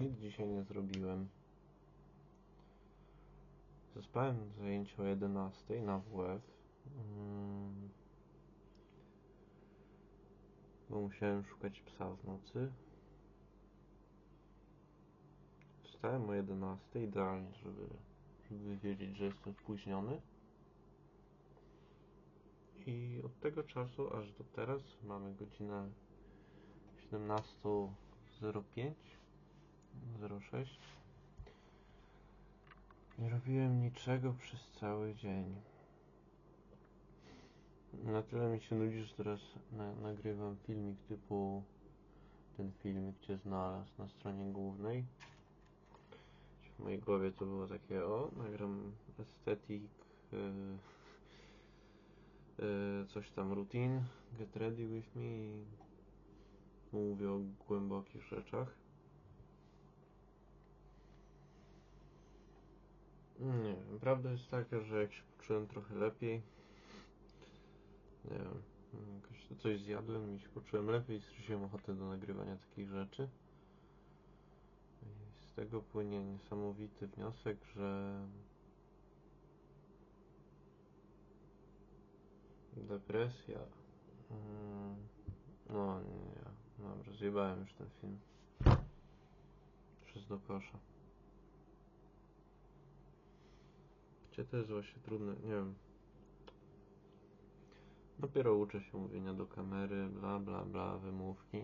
Nic dzisiaj nie zrobiłem. Zaspałem zajęcie o 11 na WF. Mm. Bo musiałem szukać psa w nocy. Wstałem o 11 idealnie, żeby, żeby wiedzieć, że jestem spóźniony. I od tego czasu aż do teraz mamy godzinę 17.05 06 Nie robiłem niczego przez cały dzień. Na tyle mi się nudzi, że teraz na, nagrywam filmik typu ten filmik, gdzie znalazł na stronie głównej. W mojej głowie to było takie, o, nagram estetyk, yy, yy, coś tam routine, get ready with me mówię o głębokich rzeczach. Nie prawda jest taka, że jak się poczułem trochę lepiej, nie wiem, jakoś coś zjadłem i się poczułem lepiej i straciłem ochotę do nagrywania takich rzeczy. I z tego płynie niesamowity wniosek, że depresja. Mm, no nie, dobra, zjebałem już ten film. Przez do kosza. Gdzie jest właśnie trudne, nie wiem. Dopiero uczę się mówienia do kamery, bla bla bla, wymówki.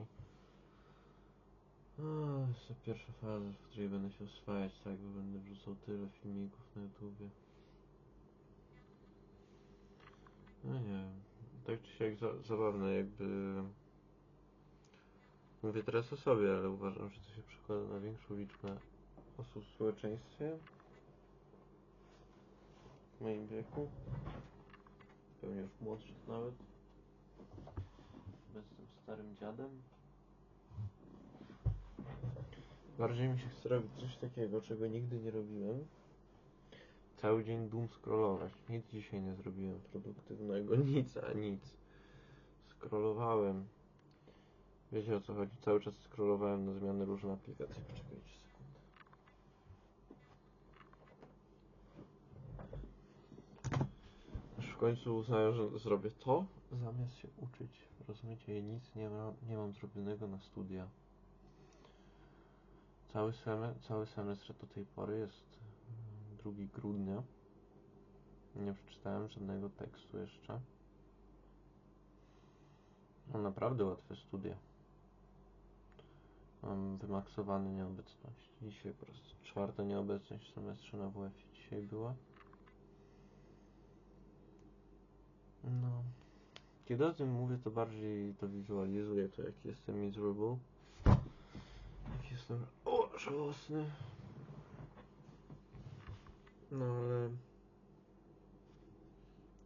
O, jest to pierwsza faza, w której będę się oswajać, tak, bo będę wrzucał tyle filmików na YouTubie. No nie wiem, tak czy siak za, zabawne jakby... Mówię teraz o sobie, ale uważam, że to się przekłada na większą liczbę osób w społeczeństwie w moim wieku, pewnie już młodszych nawet. Jestem starym dziadem. Bardziej mi się chce robić coś takiego, czego nigdy nie robiłem. Cały dzień doom scrollować. Nic dzisiaj nie zrobiłem produktywnego, nic, a nic. Scrollowałem. Wiecie o co chodzi? Cały czas scrollowałem na zmiany różne aplikacje. Poczekajcie sekundę. Aż w końcu uznałem, że zrobię to, zamiast się uczyć. Rozumiecie? Ja nic nie mam, nie mam zrobionego na studia. Cały, cały semestr do tej pory jest mm, 2 grudnia. Nie przeczytałem żadnego tekstu jeszcze. Mam naprawdę łatwe studia. Mam wymaksowany nieobecność. Dzisiaj po prostu czwarta nieobecność w semestrze na WF dzisiaj była. No. Kiedy o tym mówię, to bardziej to wizualizuję, to jak jestem miserable. Jak jestem... O, żałosny. No ale...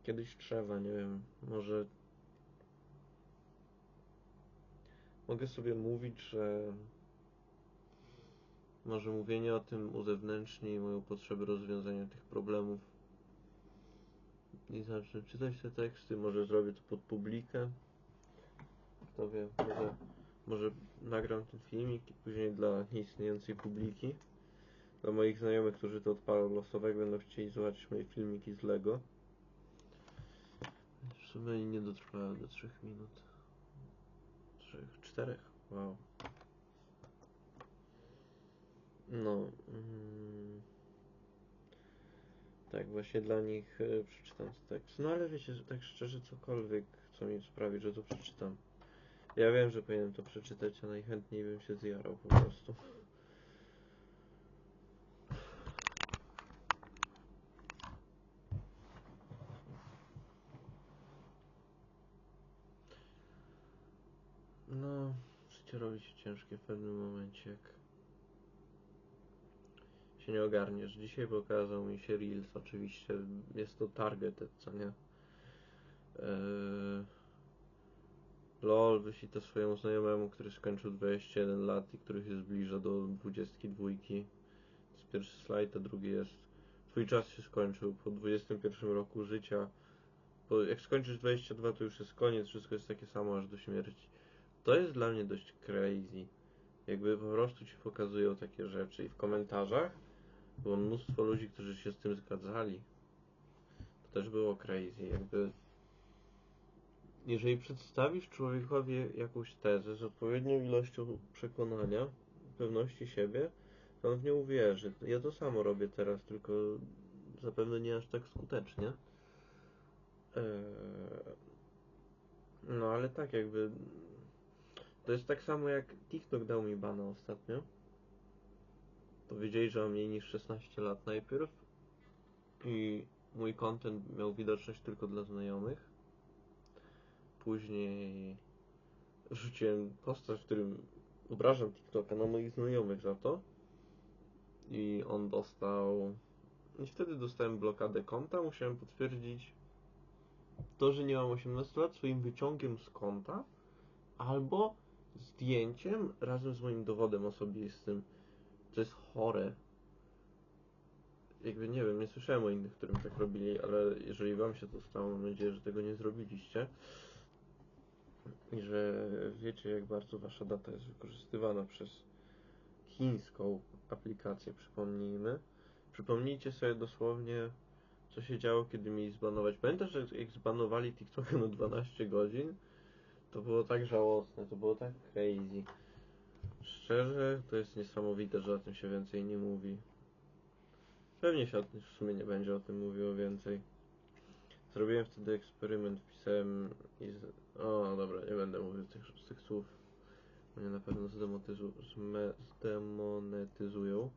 Kiedyś trzeba, nie wiem, może... Mogę sobie mówić, że... Może mówienie o tym uzewnętrzni moją potrzebę rozwiązania tych problemów i zacznę czytać te teksty, może zrobię to pod publikę. Kto wie, może, może nagram ten filmik i później dla nieistniejącej publiki. Dla moich znajomych, którzy to odpalą losowego, będą chcieli zobaczyć moje filmiki z Lego. W sumie nie dotrwały do 3 minut. 3, 4? Wow. No. Mm. Tak, właśnie dla nich y, przeczytam tekst. No ale wiecie, tak szczerze, cokolwiek, co mi sprawi, że to przeczytam. Ja wiem, że powinienem to przeczytać, a najchętniej bym się zjarał po prostu. No, życie robi się ciężkie w pewnym momencie, jak się nie ogarniesz. Dzisiaj pokazał mi się Reels, oczywiście jest to targeted, co nie? Eee... LOL wysi to swojemu znajomemu, który skończył 21 lat i który się zbliża do 22. To jest pierwszy slajd, a drugi jest Twój czas się skończył po 21 roku życia. Bo jak skończysz 22, to już jest koniec, wszystko jest takie samo aż do śmierci. To jest dla mnie dość crazy. Jakby po prostu ci pokazują takie rzeczy i w komentarzach było mnóstwo ludzi, którzy się z tym zgadzali. To też było crazy, jakby jeżeli przedstawisz człowiekowi jakąś tezę z odpowiednią ilością przekonania, pewności siebie, to on w nią uwierzy. Ja to samo robię teraz, tylko zapewne nie aż tak skutecznie. Eee, No ale tak jakby to jest tak samo jak TikTok dał mi bana ostatnio. Powiedzieli, że mam mniej niż 16 lat najpierw i mój content miał widoczność tylko dla znajomych. Później rzuciłem posta, w którym obrażam TikToka na moich znajomych za to i on dostał i wtedy dostałem blokadę konta, musiałem potwierdzić to, że nie mam 18 lat swoim wyciągiem z konta albo zdjęciem razem z moim dowodem osobistym. To jest chore. Jakby nie wiem, nie słyszałem o innych, którym tak robili, ale jeżeli wam się to stało, mam nadzieję, że tego nie zrobiliście. I że wiecie, jak bardzo wasza data jest wykorzystywana przez chińską aplikację, przypomnijmy. Przypomnijcie sobie dosłownie, co się działo, kiedy mieli zbanować. Pamiętasz, jak zbanowali TikToka na 12 godzin? To było tak żałosne, to było tak crazy. Szczerze, to jest niesamowite, że o tym się więcej nie mówi. Pewnie się w sumie nie będzie o tym mówiło więcej. Zrobiłem wtedy eksperyment, wpisałem i z... O, dobra, nie będę mówił tych, tych słów. Mnie na pewno zdemotyzu... zme... zdemonetyzują.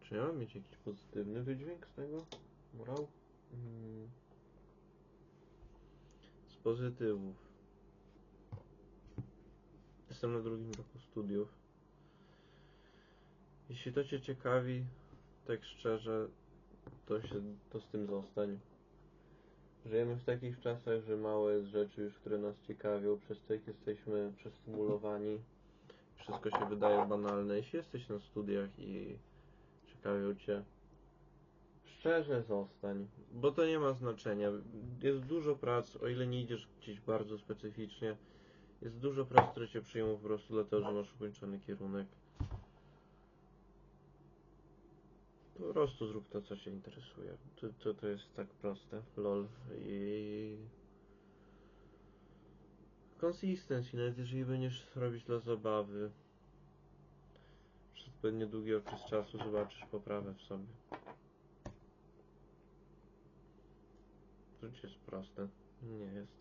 Czy ja mam mieć jakiś pozytywny wydźwięk z tego? Morał? Mm. Z pozytywów. Jestem na drugim roku studiów. Jeśli to Cię ciekawi, tak szczerze, to się to z tym zostań. Żyjemy w takich czasach, że mało jest rzeczy już, które nas ciekawią, przez to jak jesteśmy przestymulowani. Wszystko się wydaje banalne. Jeśli jesteś na studiach i ciekawią Cię, szczerze zostań, bo to nie ma znaczenia. Jest dużo prac, o ile nie idziesz gdzieś bardzo specyficznie, jest dużo prac, które Cię przyjmą po prostu dlatego, że masz ukończony kierunek. Po prostu zrób to, co Cię interesuje. To, to, to jest tak proste. LOL. I... Consistency, nawet jeżeli będziesz robić dla zabawy, przez odpowiednio długi okres czasu zobaczysz poprawę w sobie. Życie jest proste. Nie jest.